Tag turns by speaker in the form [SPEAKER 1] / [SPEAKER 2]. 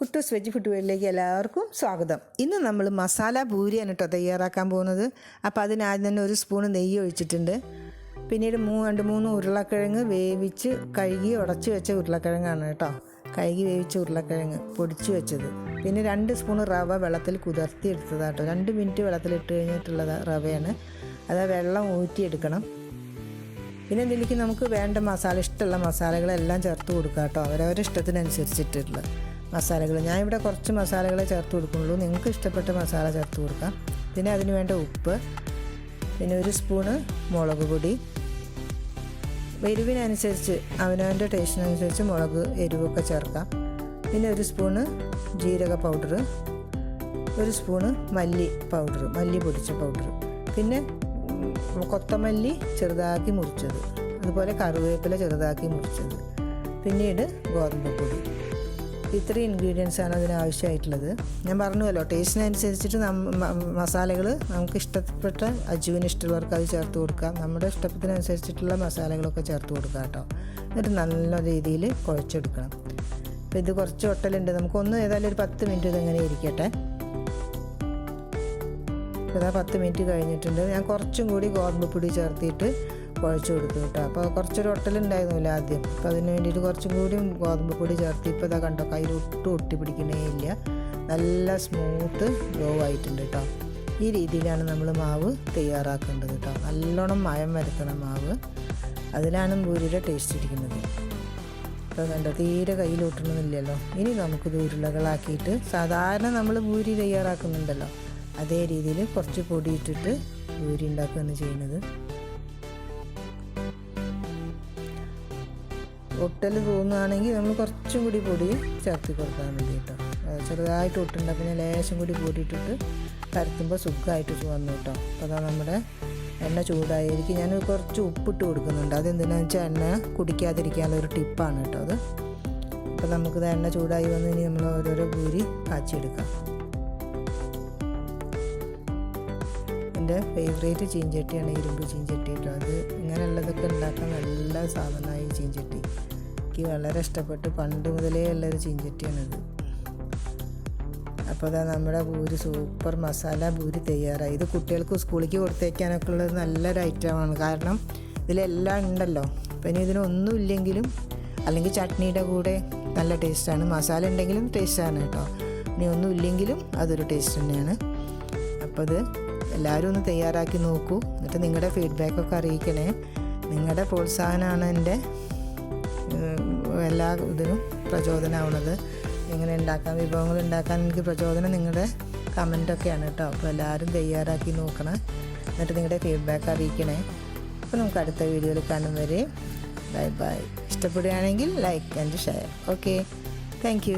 [SPEAKER 1] കുട്ടൂസ് veg food വേളിലേക്ക് എല്ലാവർക്കും സ്വാഗതം. ഇന്ന് നമ്മൾ മസാല പൂരിയാണ് കേട്ടോ തയ്യാറാക്കാൻ പോകുന്നത്. അപ്പോൾ അതിനാദ്യം തന്നെ ഒരു സ്പൂൺ നെയ്യ് ഒഴിച്ചിട്ടുണ്ട്. പിന്നീട് മൂ രണ്ട് മൂന്ന് ഉരുളക്കിഴങ്ങ് വേവിച്ച് കഴുകി ഉടച്ച് വെച്ച ഉരുളക്കിഴങ്ങാണ് കേട്ടോ. കഴുകി വേവിച്ച ഉരുളക്കിഴങ്ങ് പൊടിച്ച് വെച്ചത്. പിന്നെ രണ്ട് സ്പൂൺ റവ വെള്ളത്തിൽ കുതിർത്തി എടുത്തതാട്ടോ രണ്ട് മിനിറ്റ് വെള്ളത്തിലിട്ട് കഴിഞ്ഞിട്ടുള്ളത് റവയാണ്. അത് വെള്ളം ഊറ്റിയെടുക്കണം. പിന്നെ ഇതിലേക്ക് നമുക്ക് വേണ്ട മസാല ഇഷ്ടമുള്ള മസാലകളെല്ലാം ചേർത്ത് കൊടുക്കാം കേട്ടോ. അവരവരുടെ ഇഷ്ടത്തിനനുസരിച്ചിട്ടുള്ള. മസാലകൾ. ഞാൻ ഇവിടെ കുറച്ച് മസാലകളെ ചേർത്ത് കൊടുക്കുള്ളൂ നിങ്ങൾക്ക് ഇഷ്ടപ്പെട്ട മസാല ചേർത്ത് കൊടുക്കാം. പിന്നെ അതിന് വേണ്ട ഉപ്പ്. പിന്നെ ഒരു സ്പൂണ് മുളക് പൊടി. എരിവിനനുസരിച്ച് അവനവന്റെ ടേസ്റ്റിനനുസരിച്ച് മുളക് എരിവൊക്കെ ചേർക്കാം. പിന്നെ ഒരു സ്പൂണ് ജീരക പൗഡർ ഒരു സ്പൂണ് മല്ലി പൗഡർ മല്ലി പൊടിച്ച പൗഡർ പിന്നെ കൊത്തമല്ലി ചെറുതാക്കി മുറിച്ചത്. അതുപോലെ കറിവേപ്പില ചെറുതാക്കി മുറിച്ചത്. പിന്നീട് ഗോതമ്പ് പൊടി. ഇത്രയും ഇൻഗ്രീഡിയൻസ് ആണ് അതിന് ആവശ്യമായിട്ടുള്ളത് ഞാൻ പറഞ്ഞുവല്ലോ ടേസ്റ്റിനനുസരിച്ചിട്ട് മസാലകൾ നമുക്ക് ഇഷ്ടപ്പെട്ട അജുവിന് ഇഷ്ടമുള്ളവർക്ക് അത് ചേർത്ത് കൊടുക്കാം നമ്മുടെ ഇഷ്ടത്തിനനുസരിച്ചിട്ടുള്ള മസാലകളൊക്കെ ചേർത്ത് കൊടുക്കാം കേട്ടോ. എന്നിട്ട് നല്ല രീതിയിൽ കുഴച്ചെടുക്കണം. അപ്പോൾ ഇത് കുറച്ച് ഒട്ടലുണ്ട്. നമുക്കൊന്ന് ഏതായാലും ഒരു പത്ത് മിനിറ്റ് ഇതെങ്ങനെ ഇരിക്കട്ടെ. ഇതാ പത്ത് മിനിറ്റ് കഴിഞ്ഞിട്ടുണ്ട്. ഞാൻ കുറച്ചും കൂടി ഗോതമ്പ് പൊടി ചേർത്തിട്ട് കുഴച്ച് കൊടുത്തു കേട്ടോ. അപ്പോൾ കുറച്ചൊരു ഒട്ടലുണ്ടായിരുന്നില്ല ആദ്യം. അപ്പോൾ അതിന് വേണ്ടിയിട്ട് കുറച്ചും കൂടി ഗോതമ്പ് പൊടി ചേർത്ത് ഇപ്പോൾ ഇതാ കണ്ടോ കയ്യിൽ ഒട്ടും ഒട്ടി പിടിക്കണേ ഇല്ല. നല്ല സ്മൂത്ത് ഗ്ലോ ആയിട്ടുണ്ട് കേട്ടോ. ഈ രീതിയിലാണ് നമ്മൾ മാവ് തയ്യാറാക്കേണ്ടത് കേട്ടോ. നല്ലോണം മയം വരുത്തണം മാവ്. അതിലാണ് പൂരിയുടെ ടേസ്റ്റ് ഇരിക്കുന്നത്. അപ്പോൾ കണ്ടോ തീരെ കയ്യിലൊട്ടണമെന്നില്ലല്ലോ ഇനി നമുക്ക് ഉരുളകളാക്കിയിട്ട് സാധാരണ നമ്മൾ പൂരി തയ്യാറാക്കുന്നുണ്ടല്ലോ. അതേ രീതിയിൽ കുറച്ച് പൊടിയിട്ടിട്ട് പൂരി ഉണ്ടാക്കുകയാണ് ചെയ്യുന്നത്. ഒട്ടൽ തോന്നുകയാണെങ്കിൽ നമ്മൾ കുറച്ചും കൂടി പൊടി ചേർത്ത് കൊടുക്കാൻ കേട്ടോ. ചെറുതായിട്ട് ഒട്ടുണ്ട പിന്നെ ലേശം കൂടി പൊടിയിട്ടിട്ട് പരത്തുമ്പോൾ സുഖമായിട്ട് വന്നു കേട്ടോ. അപ്പോൾ അതാ നമ്മുടെ എണ്ണ ചൂടായിരിക്കും. ഞാൻ കുറച്ച് ഉപ്പിട്ട് കൊടുക്കുന്നുണ്ട്. അതെന്തിനാണെന്ന് വെച്ചാൽ എണ്ണ കുടിക്കാതിരിക്കാനുള്ള ഒരു ടിപ്പാണ് കേട്ടോ അത്. അപ്പോൾ നമുക്കിത് എണ്ണ ചൂടായി വന്ന് ഇനി നമ്മൾ ഓരോരോ പൂരി കാച്ചിയെടുക്കാം. എന്റെ ഫേവറേറ്റ് ചീഞ്ചട്ടിയാണ് ഇരുമ്പ് ചീഞ്ചട്ടി കേട്ടോ അത് ഇങ്ങനെയുള്ളതൊക്കെ ഉണ്ടാക്കാൻ നല്ല സാധനമായി ചീഞ്ചട്ടി. എനിക്ക് വളരെ ഇഷ്ടപ്പെട്ട്. പണ്ട് മുതലേ ഉള്ളൊരു ചീഞ്ചട്ടിയാണിത് അപ്പോൾ അതാ നമ്മുടെ പൂരി സൂപ്പർ മസാല പൂരി തയ്യാറായി. ഇത് കുട്ടികൾക്ക് സ്കൂളിലേക്ക് കൊടുത്തേക്കാനൊക്കെ ഉള്ളത് നല്ലൊരു ഐറ്റമാണ് കാരണം ഇതിലെല്ലാം ഉണ്ടല്ലോ. ഇനി ഇതിനൊന്നും ഇല്ലെങ്കിലും അല്ലെങ്കിൽ ചട്നിയുടെ കൂടെ നല്ല ടേസ്റ്റാണ് മസാല ഉണ്ടെങ്കിലും ടേസ്റ്റാണ് കേട്ടോ ഇനി ഒന്നും ഇല്ലെങ്കിലും അതൊരു ടേസ്റ്റ് തന്നെയാണ്. അപ്പോൾ ഇത് എല്ലാവരും ഒന്ന് തയ്യാറാക്കി നോക്കൂ. എന്നിട്ട് നിങ്ങളുടെ ഫീഡ്ബാക്കൊക്കെ അറിയിക്കണേ. നിങ്ങളുടെ പ്രോത്സാഹനമാണ് എന്റെ എല്ലാ ഇതിനും പ്രചോദനമാവുന്നത് എങ്ങനെ ഉണ്ടാക്കാൻ വിഭവങ്ങൾ ഉണ്ടാക്കാൻ എനിക്ക് പ്രചോദനം നിങ്ങളുടെ കമന്റൊക്കെയാണ് കേട്ടോ. അപ്പോൾ എല്ലാവരും തയ്യാറാക്കി നോക്കണം. എന്നിട്ട് നിങ്ങളുടെ ഫീഡ്ബാക്ക് അറിയിക്കണേ. അപ്പോൾ നമുക്ക് അടുത്ത വീഡിയോയിൽ കാണും വരെ. ബൈ ബൈ ഇഷ്ടപ്പെടുകയാണെങ്കിൽ like and share okay thank